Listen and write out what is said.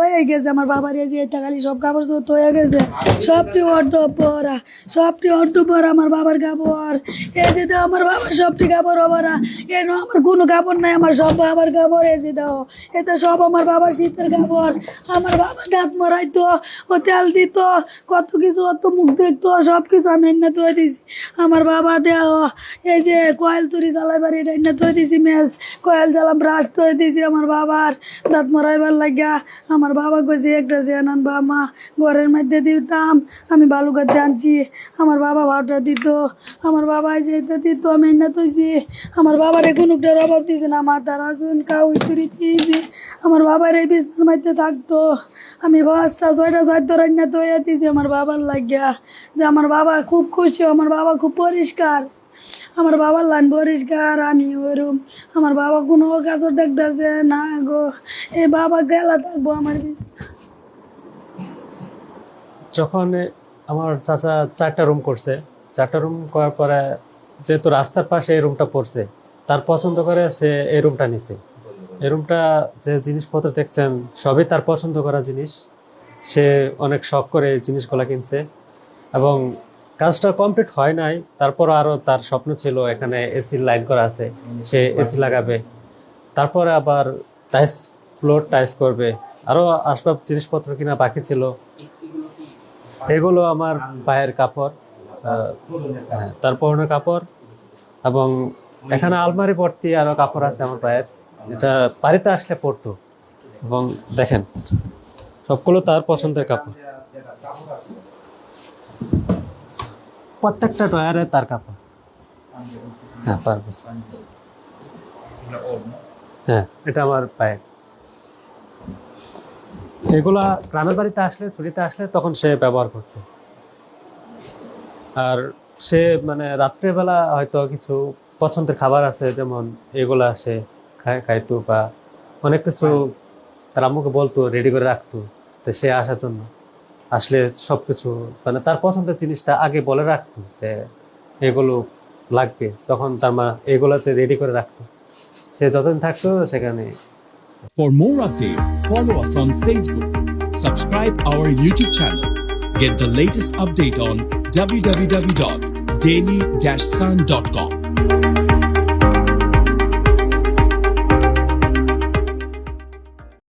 হয়ে গেছে, আমার বাবার এটা খালি সব কাপড় তো হয়ে গেছে। সবটি অর্ড পরা সবটি অর্ড পরা আমার বাবার কাপড়। যে দাও আমার বাবার সবটি কাপড় পরা এ নো আমার কোনো কাপড় নাই, আমার সব বাবার কাপড় যে দাও। এটা সব আমার বাবার শীতের কাপড়। আমার বাবা দাঁত মরাইতো, ও তেল দিত, কত কিছু, অত মুখ দেখতো সব কিছু আমি এনে তৈ দিছি। আমার বাবা দেহ এই যে কয়েল তুরি জ্বালাইবার এটা এনে তৈ দিছি, মেজ। কয়েল জ্বালা ব্রাশ তৈ দিছি আমার বাবার। দাঁত মরাইবার লাগিয়া আমার বাবা কইছে একটা চেন আনবা মা, ঘরের মধ্যে দিতাম, আমি বালুকাতে আনছি। আমার বাবা ভাওটা দিত, আমার বাবা এই যে এটা দিত, আমি এনে তৈছি আমার বাবার কোনো একটার অভাব দিছে না, মাথার আসুন কাউ তুরি দিয়েছি। আমার বাবার এই বিছনার মধ্যে থাকতো। আমি পাঁচটা, ছয়টা চারটা রান্না তৈরি দিয়েছি আমার বাবার লাগিয়া। যে আমার বাবা খুব খুশি, আমার বাবা খুব পরিষ্কার। আমার বাবার লাইন পরিষ্কার, আমি ওরম। আমার বাবা কোনো কাজও দেখতেছে না গো। এ বাবা গেলা থাকব আমার যখন আমার চাচা চারটা রুম করছে, চারটা রুম করার পরে যেহেতু রাস্তার পাশে এই রুমটা পড়ছে, তার পছন্দ করে সে এই রুমটা নিছে। এই রুমটা যে জিনিসপত্র দেখছেন, সবই তার পছন্দ করা জিনিস। সে অনেক শখ করে এই জিনিসগুলো কিনছে এবং কাজটা কমপ্লিট হয় নাই, তারপর আরও তার স্বপ্ন ছিল এখানে এসির লাইন করা আছে, সে এসি লাগাবে। তারপরে আবার টাইস ফ্লোর টাইস করবে। আরও আসবাব জিনিসপত্র কিনা বাকি ছিল। এগুলো আমার পায়ের কাপড় তার পরনে কাপড় এবং এখানে আলমারি ভর্তি আরও কাপড় আছে আমার পায়ের এটা বাড়িতে আসলে পরতো এবং দেখেন, সবগুলো তার পছন্দের কাপড়। প্রত্যেকটা টয়ারে তার কাপড়। হ্যাঁ তার। হ্যাঁ এটা আমার পায়ের। এগুলা গ্রামের বাড়িতে আসলে, ছুটিতে আসলে তখন সে ব্যবহার করতো। আর সে মানে রাত্রেবেলা হয়তো কিছু পছন্দের খাবার আছে, যেমন এগুলা সে খাইতো বা অনেক কিছু তার আম্মুকে বলতো, রেডি করে রাখতো সে আসার জন্য। আসলে সবকিছু মানে তার পছন্দের জিনিসটা আগে বলে রাখতো যে এগুলো লাগবে তখন তার মা এগুলাতে রেডি করে রাখতো সে যতদিন থাকতো সেখানে For more updates, follow us on Facebook, subscribe our YouTube channel, get the latest update on www.daily-sun.com